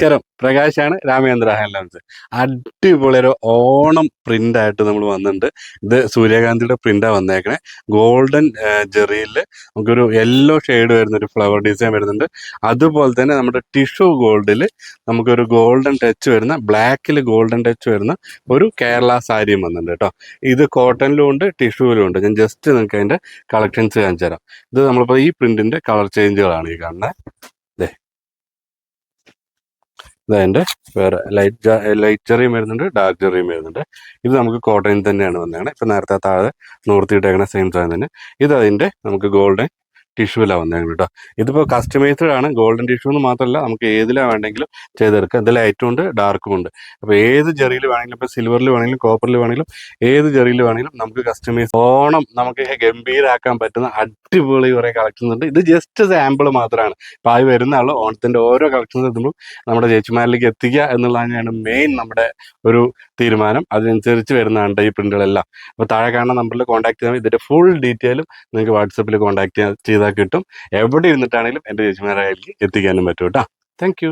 നമസ്കാരം. പ്രകാശാണ് രാമേന്ദ്ര ഹാൻഡ്ലൂംസ് അടിപൊളി ഒരു ഓണം പ്രിന്റ് ആയിട്ട് നമ്മൾ വന്നിട്ടുണ്ട്. ഇത് സൂര്യകാന്തിയുടെ പ്രിന്റാണ് വന്നേക്കണേ. ഗോൾഡൻ ജെറിയിൽ നമുക്കൊരു യെല്ലോ ഷെയ്ഡ് വരുന്ന ഒരു ഫ്ലവർ ഡിസൈൻ വരുന്നുണ്ട്. അതുപോലെ തന്നെ നമ്മുടെ ടിഷ്യൂ ഗോൾഡിൽ നമുക്കൊരു ഗോൾഡൻ ടച്ച് വരുന്ന ബ്ലാക്കിൽ ഗോൾഡൻ ടച്ച് വരുന്ന ഒരു കേരള സാരിയും വന്നിട്ടുണ്ട് കേട്ടോ. ഇത് കോട്ടണിലും ഉണ്ട് ടിഷ്യൂവിലും ഉണ്ട്. ഞാൻ ജസ്റ്റ് നിങ്ങൾക്ക് അതിന്റെ കളക്ഷൻസ് കാണിച്ചു തരാം ഇത് നമ്മളിപ്പോൾ ഈ പ്രിന്റിന്റെ കളർ ചേഞ്ചുകളാണ് ഈ കാണുന്നത് ഇതതിന്റെ വേറെ ലൈറ്റ് ലൈറ്റ് ചെറിയും വരുന്നുണ്ട് ഡാർക്ക് ചെറിയും വരുന്നുണ്ട്. ഇത് നമുക്ക് കോട്ടയം തന്നെയാണ് വന്നതാണ്. ഇപ്പം നേരത്തെ താഴെ നൂർത്തിയിട്ടേക്കണ സെയിം സാധനം തന്നെ. ഇത് അതിന്റെ നമുക്ക് ഗോൾഡൻ ടിഷ്യൂലാണ് വന്നേക്കണം കേട്ടോ ഇതിപ്പോൾ കസ്റ്റമൈസ്ഡ് ആണ്. ഗോൾഡൻ ടിഷ്യൂ എന്ന് മാത്രമല്ല നമുക്ക് ഏതിലാണ് വേണമെങ്കിലും ചെയ്തെടുക്കാം. ഇതിൽ ലൈറ്റും ഉണ്ട് ഡാർക്കും ഉണ്ട്. അപ്പോൾ ഏത് ജെറിയിൽ വേണമെങ്കിലും ഇപ്പോൾ സിൽവറിൽ വേണമെങ്കിലും കോപ്പറിൽ വേണമെങ്കിലും ഏത് ജെറിയിൽ വേണമെങ്കിലും നമുക്ക് കസ്റ്റമൈസ് ഓണം നമുക്ക് ഗംഭീരാക്കാൻ പറ്റുന്ന അടിപൊളി കുറേ കളക്ഷൻസ് ഉണ്ട്. ഇത് ജസ്റ്റ് സാമ്പിൾ മാത്രമാണ് അപ്പോൾ ആയി വരുന്ന ആൾ ഓണത്തിന്റെ ഓരോ കളക്ഷൻസ് എത്തുമ്പോൾ നമ്മുടെ ചേച്ചിമാരിലേക്ക് എത്തിക്കുക എന്നുള്ളതാണ് മെയിൻ നമ്മുടെ ഒരു തീരുമാനം. അതിനനുസരിച്ച് വരുന്നതാണ് ഈ പ്രിന്റുകളെല്ലാം അപ്പോൾ താഴെ കാണുന്ന നമ്പറിൽ കോൺടാക്ട് ചെയ്താൽ ഇതിന്റെ ഫുൾ ഡീറ്റെയിലും നിങ്ങൾക്ക് വാട്സപ്പിൽ കോൺടാക്ട് ചെയ്താൽ കിട്ടും. എവിടെ ഇരുന്നിട്ടാണെങ്കിലും എന്റെ ചേച്ചിമാരായിരിക്കും എത്തിക്കാനും പറ്റും കേട്ടോ. താങ്ക്